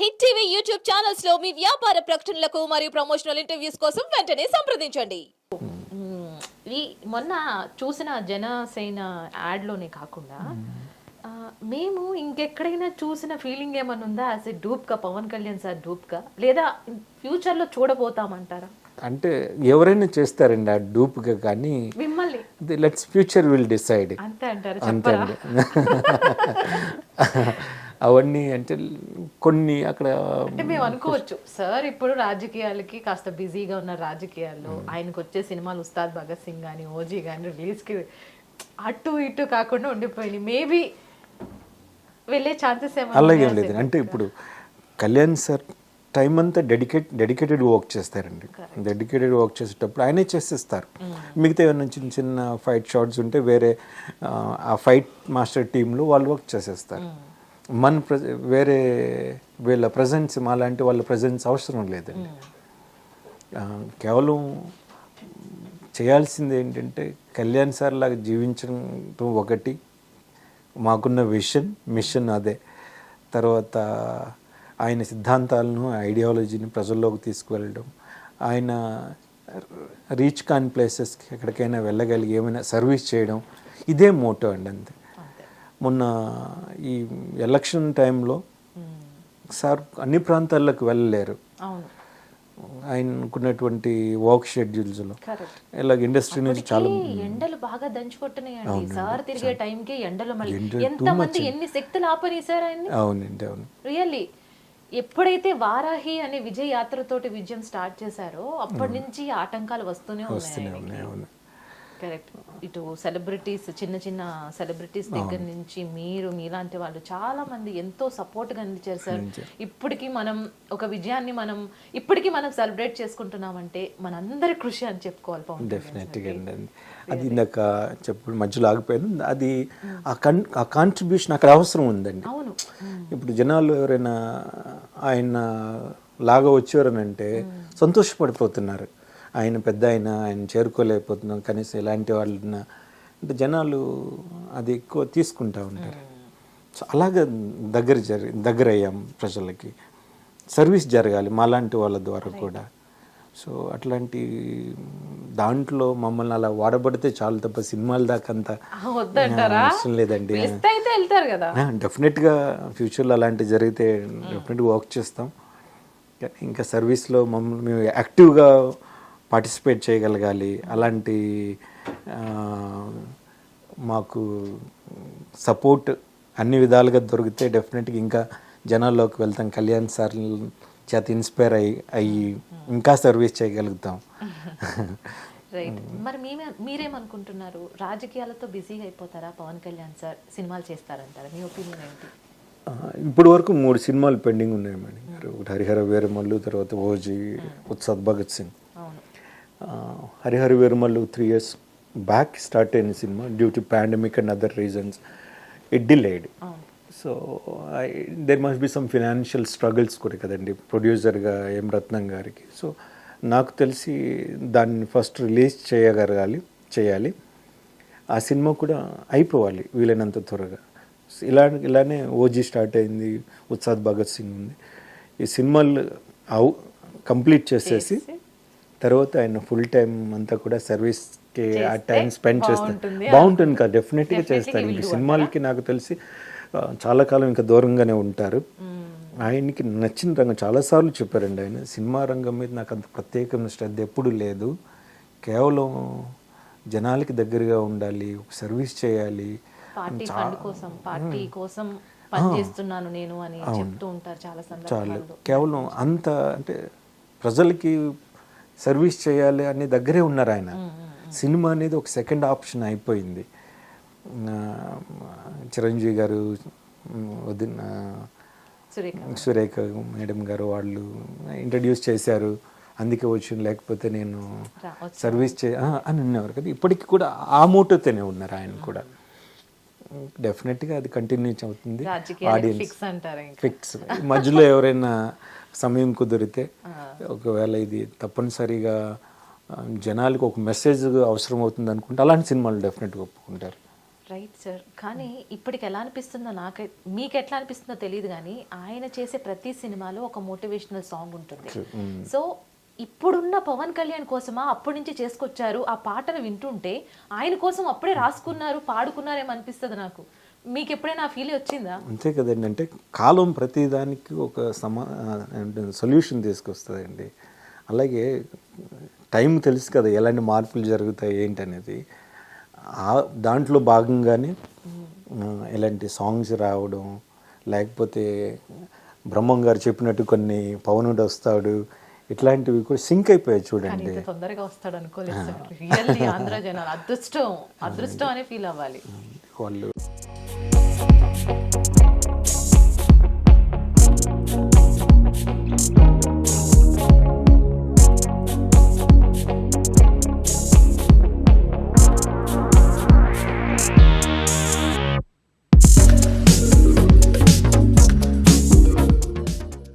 Hit TV YouTube ఛానల్స్లో మీ వ్యాపార ప్రకటనలకు మరియు ప్రమోషనల్ ఇంటర్వ్యూస్ కోసం వెంటనే సంప్రదించండి. ఈ మొన్న చూసిన జనసేన యాడ్లోనే కాకుండా మేము ఇంకెక్కడైనా చూసిన ఫీలింగ్ ఏమైనా ఉందా? యాజ్ ఎ డూప్గా పవన్ కళ్యాణ్ సార్ డూప్గా? లేదా ఫ్యూచర్లో చూడబోతామంటారా? అంటే ఎవరైనా చేస్తారండి ఆ డూప్గా కానీ? మిమ్మల్ని. Let's future will decide. అంతే అంటారు అంతే అండి. అవన్నీ అంటే కొన్ని అక్కడ అంటే మేము అనుకోవచ్చు సార్ ఇప్పుడు రాజకీయాలకి కాస్త బిజీగా ఉన్న రాజకీయాల్లో ఆయనకు వచ్చే సినిమాలు ఉస్తాద్ భగత్ సింగ్ కానీ ఓజీ కానీ రిలీజ్కి అటు ఇటు కాకుండా ఉండిపోయింది మేబీ వెళ్ళే ఛాన్సెస్ అలాగే లేదు. అంటే ఇప్పుడు కళ్యాణ్ సార్ టైం అంతా డెడికేట్ డెడికేటెడ్ వర్క్ చేస్తారండి. డెడికేటెడ్ వర్క్ చేసేటప్పుడు ఆయనే చేసేస్తారు. మిగతా ఏమైనా చిన్న చిన్న ఫైట్ షాట్స్ ఉంటే వేరే ఆ, ఆ ఫైట్ మాస్టర్ టీంలో వాళ్ళు వర్క్ చేసేస్తారు. మన వేరే వీళ్ళ ప్రజెన్స్ మా లాంటి వాళ్ళ ప్రజెన్స్ అవసరం లేదండి. కేవలం చేయాల్సింది ఏంటంటే కళ్యాణ్ సార్ లాగా జీవించడం ఒకటి మాకున్న విషన్ మిషన్ అదే. తర్వాత ఆయన సిద్ధాంతాలను ఐడియాలజీని ప్రజల్లోకి తీసుకువెళ్ళడం. ఆయన రీచ్ కాని ప్లేసెస్కి ఎక్కడికైనా వెళ్ళగలిగి ఏమైనా సర్వీస్ చేయడం. ఇదే మోటో అండి అంతే. మొన్న ఈ ఎలక్షన్ టైంలో సార్ అన్ని ప్రాంతాలకు వెళ్ళలేరు. ఆయనకున్నటువంటి వర్క్ షెడ్యూల్స్లో. ఇలాగ ఇండస్ట్రీ నుంచి చాలా ఎండలు బాగా దంచుకొట్టున్నాయండి సార్ తిరిగే టైంకి ఎండలు మళ్ళీ. ఎంతమంది ఎన్ని శక్తులు ఆపని సార్ ఆయన్ని? అవునండి అవును. రియల్లీ ఎప్పుడైతే వారాహి అనే విజయ యాత్రతోటి విజయం స్టార్ట్ చేశారో అప్పటి నుంచి ఆటంకాలు వస్తూనే ఉన్నాయి అవును. కరెక్ట్ ఇటు సెలబ్రిటీస్ చిన్న చిన్న సెలబ్రిటీస్ దగ్గర నుంచి మీరు మీలాంటి వాళ్ళు చాలా మంది ఎంతో సపోర్ట్గా అందించారు సార్. ఇప్పటికి మనం ఒక విజయాన్ని మనం ఇప్పటికి మనం సెలబ్రేట్ చేసుకుంటున్నామంటే మనందరి కృషి అని చెప్పుకోవాలి పవన్ డెఫినెట్గా అది. అది ఇందాక చెప్పు మధ్యలో ఆగిపోయాను. అది ఆ కన్ ఆ కాంట్రిబ్యూషన్ అక్కడ అవసరం ఉందండి. అవును. ఇప్పుడు జనాలు ఎవరైనా ఆయన లాగా వచ్చారనంటే సంతోషపడిపోతున్నారు. ఆయన పెద్ద ఆయన ఆయన చేరుకోలేకపోతున్నాం కనీసం ఇలాంటి వాళ్ళన అంటే జనాలు అది ఎక్కువ తీసుకుంటా ఉంటారు. సో అలాగే దగ్గర జరి దగ్గర అయ్యాం ప్రజలకి. సర్వీస్ జరగాలి మాలాంటి వాళ్ళ ద్వారా కూడా. సో అట్లాంటి దాంట్లో మమ్మల్ని అలా వాడబడితే చాలు తప్ప సినిమాల దాకా అంత అవసరం లేదండి. డెఫినెట్గా ఫ్యూచర్లో అలాంటివి జరిగితే డెఫినెట్గా వర్క్ చేస్తాం. ఇంకా సర్వీస్లో మమ్మల్ని మేము యాక్టివ్గా పార్టిసిపేట్ చేయగలగాలి. అలాంటి మాకు సపోర్ట్ అన్ని విధాలుగా దొరికితే డెఫినెట్గా ఇంకా జనాల్లోకి వెళ్తాం. కళ్యాణ్ సార్ చేత ఇన్స్పైర్ అయ్యి అయ్యి ఇంకా సర్వీస్ చేయగలుగుతాం. రైట్. మరి మేమే మీరేమనుకుంటున్నారు? రాజకీయాలతో బిజీగా అయిపోతారా పవన్ కళ్యాణ్ సార్? సినిమాలు చేస్తారంటారా? మీ ఒపీనియన్ ఏంటి? ఇప్పటి వరకు మూడు సినిమాలు పెండింగ్ ఉన్నాయి మేడం. గారు ఒకటి హరిహర వీరమల్లు తర్వాత OG Ustaad Bhagat Singh. Harihara Veeramallu three years back start అయిన cinema due to pandemic and other reasons it delayed so there must be some financial struggles కూడా కదండి ప్రొడ్యూసర్గా ఎం రత్నం గారికి. సో నాకు తెలిసి దాన్ని ఫస్ట్ రిలీజ్ చేయగలగాలి చేయాలి. ఆ సినిమా కూడా అయిపోవాలి వీలైనంత త్వరగా. ఇలా ఇలానే ఓజీ స్టార్ట్ అయింది ఉత్సాద్ భగత్ సింగ్ ఉంది. ఈ సినిమాలు అవు కంప్లీట్ చేసేసి తర్వాత ఆయన ఫుల్ టైం అంతా కూడా సర్వీస్కి ఆ టైం స్పెండ్ చేస్తాను బాగుంటుంది. కదా డెఫినెట్గా చేస్తాను ఇంక సినిమాలకి నాకు తెలిసి చాలా కాలం ఇంకా దూరంగానే ఉంటారు. ఆయనకి నచ్చిన రంగం చాలాసార్లు చెప్పారండి ఆయన. సినిమా రంగం మీద నాకు అంత ప్రత్యేకమైన శ్రద్ధ ఎప్పుడూ లేదు. కేవలం జనాలకి దగ్గరగా ఉండాలి ఒక సర్వీస్ చేయాలి. పార్టీ ఫండ్ కోసం పార్టీ కోసం పనిచేస్తున్నాను నేను అని చెప్తూ ఉంటారు చాలా చాలు సందర్భాల్లో. కేవలం అంత అంటే ప్రజలకి సర్వీస్ చేయాలి అనే దగ్గరే ఉన్నారు ఆయన. సినిమా అనేది ఒక సెకండ్ ఆప్షన్ అయిపోయింది. చిరంజీవి గారు వదిన సురేఖ. మేడం గారు వాళ్ళు ఇంట్రడ్యూస్ చేశారు. అందుకే వచ్చింది. లేకపోతే నేను సర్వీస్ చే అని ఉన్నారు కదా. ఇప్పటికి కూడా ఆ మూటతోనే ఉన్నారు ఆయన కూడా. డెఫినెట్గా అది కంటిన్యూ అవుతుంది ఆడియన్స్ ఫిక్స్ అంటారు ఇంకా. ఫిక్స్ మధ్యలో ఎవరైనా సమయం కుదిరితే ఒకవేళ ఇది తప్పనిసరిగా జనాలకు ఒక మెసేజ్ అవసరం అవుతుంది అనుకుంటే అలాంటి సినిమాలు డెఫినెట్గా ఒప్పుకుంటారు. రైట్ సార్ కానీ ఇప్పటికి ఎలా అనిపిస్తుందో నాకై మీకు ఎట్లా అనిపిస్తుందో తెలియదు కానీ ఆయన చేసే ప్రతి సినిమాలో ఒక మోటివేషనల్ సాంగ్ ఉంటుంది. సో ఇప్పుడున్న పవన్ కళ్యాణ్ కోసమా అప్పటి నుంచి చేసుకొచ్చారు ఆ పాటను వింటుంటే ఆయన కోసం అప్పుడే రాసుకున్నారు పాడుకున్నారేమో అనిపిస్తుంది నాకు. మీకు ఎప్పుడైనా ఆ ఫీల్ వచ్చిందా? అంతే కదండి అంటే కాలం ప్రతిదానికి ఒక సమా సొల్యూషన్ తీసుకొస్తుందండి. అలాగే టైం తెలుసు కదా ఎలాంటి మార్పులు జరుగుతాయి ఏంటనేది. ఆ- దాంట్లో భాగంగానే ఇలాంటి సాంగ్స్ రావడం లేకపోతే బ్రహ్మం గారు చెప్పినట్టు కొన్ని పవనుడు వస్తాడు ఇట్లాంటివి కూడా సింక్ అయిపోయాయి చూడండి. తొందరగా వస్తాడు అనుకోలేదు అదృష్టం. అదృష్టం అనే ఫీల్ అవ్వాలి. వాళ్ళు